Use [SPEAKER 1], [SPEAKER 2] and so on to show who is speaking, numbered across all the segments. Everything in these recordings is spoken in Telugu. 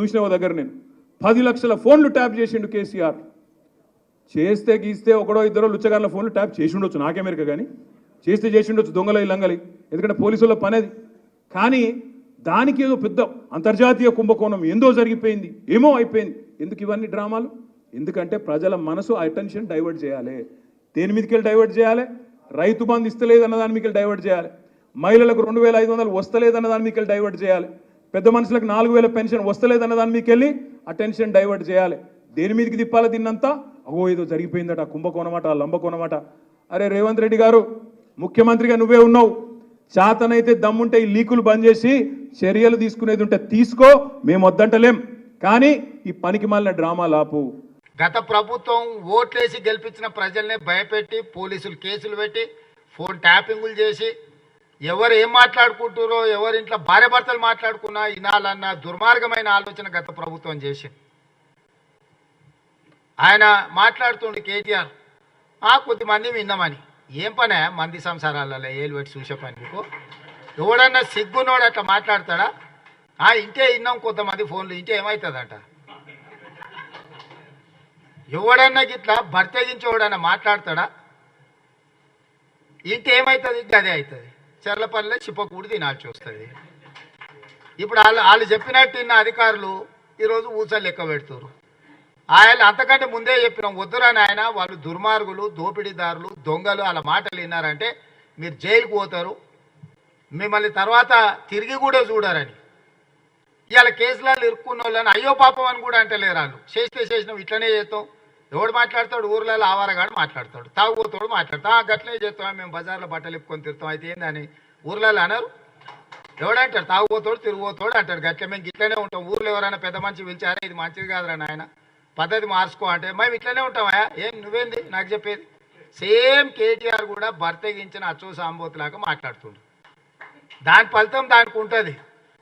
[SPEAKER 1] చూసిన దగ్గర నేను? పది లక్షల ఫోన్లు ట్యాప్ చేసిండు కేసీఆర్. చేస్తే గీస్తే ఒకడో ఇద్దరో లుచ్చగాళ్ళ ఫోన్లు ట్యాప్ చేసి ఉండొచ్చు నాకెమెరిక కానీ చేస్తే చేసి ఉండొచ్చు దొంగలై లంగలి ఎందుకంటే పోలీసుల పని అది కానీ దానికి ఏదో పెద్ద అంతర్జాతీయ కుంభకోణం ఏందో జరిగిపోయింది ఏమో అయిపోయింది. ఎందుకు ఇవన్నీ డ్రామాలు? ఎందుకంటే ప్రజల మనసు అటెన్షన్ డైవర్ట్ చేయాలి. దేని మీదకి వెళ్ళి డైవర్ట్ చేయాలి? రైతు బంధు ఇస్తలేదు అన్న దాని మీకు డైవర్ట్ చేయాలి. మహిళలకు రెండు వేల ఐదు వందలు వస్తలేదన్న దాని మీకు వెళ్ళి డైవర్ట్ చేయాలి. పెద్ద మనుషులకు నాలుగు వేల పెన్షన్ వస్తలేదన్న దాని మీకు వెళ్ళి అటెన్షన్ డైవర్ట్ చేయాలి. దేని మీదకి తిప్పాలి దీన్నంతా? అగో ఏదో జరిగిపోయిందట కుంభకోణమాట లంబకోణమాట అరే రేవంత్ రెడ్డి గారు ముఖ్యమంత్రిగా నువ్వే ఉన్నావు. చేతనైతే దమ్ముంటే ఈ లీకులు బంద్ చేసి చర్యలు తీసుకునేది ఉంటే తీసుకో మేము వద్దంటలేం. కానీ ఈ పనికి మాలిన డ్రామా లాపు.
[SPEAKER 2] గత ప్రభుత్వం ఓట్లేసి గెలిపించిన ప్రజల్ని భయపెట్టి పోలీసులు కేసులు పెట్టి ఫోన్ ట్యాపింగులు చేసి ఎవరు ఏం మాట్లాడుకుంటారో ఎవరి ఇంట్లో భార్య భర్తలు మాట్లాడుకున్నా వినాలన్న దుర్మార్గమైన ఆలోచన గత ప్రభుత్వం చేసింది. ఆయన మాట్లాడుతుండే కేటీఆర్ ఆ కొద్దిమంది విన్నామని. ఏం పనే? మంది సంసారాలలో ఏలు పెట్టి చూసే పని మీకు ఎవడన్నా సిగ్గునోడు అట్లా మాట్లాడతాడా? ఆ ఇంటే విన్నాం కొంతమంది ఫోన్లు ఇంటే ఏమవుతుందంట ఎవడన్నా గిట్లా భర్తగించి ఎవడన్నా మాట్లాడతాడా? ఇంటే ఏమవుతుంది గదే అవుతుంది చెర్లపల్లిలో చిప్పకూడి తినాల్సి వస్తుంది. ఇప్పుడు వాళ్ళు వాళ్ళు చెప్పినట్టు ఇన్న అధికారులు ఈరోజు ఊసలు లెక్క పెడుతున్నారు ఆయన అంతకంటే ముందే చెప్పినాం వద్దురని ఆయన వాళ్ళు దుర్మార్గులు దోపిడీదారులు దొంగలు అలా మాటలు విన్నారంటే మీరు జైలుకు పోతారు. మిమ్మల్ని తర్వాత తిరిగి కూడా చూడరని. ఇవాళ కేసులలో ఇరుక్కున్న వాళ్ళని అయ్యో పాపం అని కూడా అంటలేరు వాళ్ళు చేస్తే చేసినాం ఇట్లనే చేస్తాం. ఎవడు మాట్లాడతాడు ఊర్లలో ఆవారగాడు మాట్లాడతాడు. తాగుబోతాడు మాట్లాడతాం "ఆ, గట్లనే చేస్తాం మేము బజార్లో బట్టలు ఇప్పుకొని తిరుతాం. అయితే ఏందని? ఊర్లలో అనరు. ఎవడంటాడు తాగుబోతాడు తిరుగుబోతాడు అంటాడు. గట్ల మేము ఇట్లనే ఉంటాం. ఊర్లో ఎవరైనా పెద్ద మనిషి పిలిచారా? ఇది మంచిది కాదురా నాయన. పద్ధతి మార్చుకో అంటే మేము ఇట్లనే ఉంటామా ఏం నువ్వేంది? నాకు చెప్పేది. సేమ్ కేటీఆర్ కూడా భర్తగించిన అచ్చో సాంబోతులాగా మాట్లాడుతుండు. దాని ఫలితం దానికి ఉంటుంది.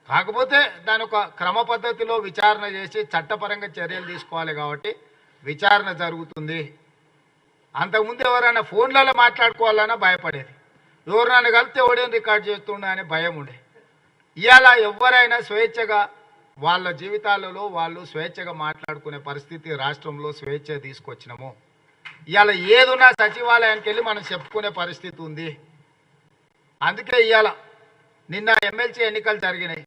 [SPEAKER 2] కాకపోతే దాని ఒక క్రమ పద్ధతిలో విచారణ చేసి చట్టపరంగా చర్యలు తీసుకోవాలి కాబట్టి విచారణ జరుగుతుంది. అంతకుముందు ఎవరైనా ఫోన్లలో మాట్లాడుకోవాలన్నా భయపడేది. ఎవరైనా కలిస్తే ఎవడేం రికార్డ్ చేస్తుండే అనే భయం ఉండే. ఇవాళ ఎవరైనా స్వేచ్ఛగా వాళ్ళ జీవితాలలో వాళ్ళు స్వేచ్ఛగా మాట్లాడుకునే పరిస్థితి రాష్ట్రంలో స్వేచ్ఛ తీసుకొచ్చినాము. ఇవాళ ఏదున్నా సచివాలయానికి వెళ్ళి మనం చెప్పుకునే పరిస్థితి ఉంది. అందుకే ఇవాళ నిన్న ఎమ్మెల్సీ ఎన్నికలు జరిగినాయి.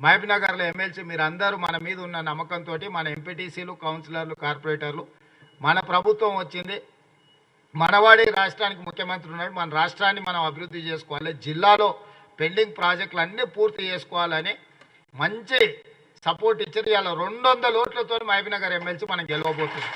[SPEAKER 2] మహబూబ్నగర్లో ఎమ్మెల్సీ మీరు అందరూ మన మీద ఉన్న నమ్మకంతో మన ఎంపీటీసీలు కౌన్సిలర్లు కార్పొరేటర్లు మన ప్రభుత్వం వచ్చింది. మనవాడే రాష్ట్రానికి ముఖ్యమంత్రి ఉన్నాడు. మన రాష్ట్రాన్ని మనం అభివృద్ధి చేసుకోవాలి. జిల్లాలో పెండింగ్ ప్రాజెక్టులు అన్నీ పూర్తి చేసుకోవాలని మంచి సపోర్ట్ ఇచ్చారు ఇవాళ రెండు వందల ఓట్లతో మహబూబ్నగర్ ఎమ్మెల్సీ మనం గెలవబోతుంది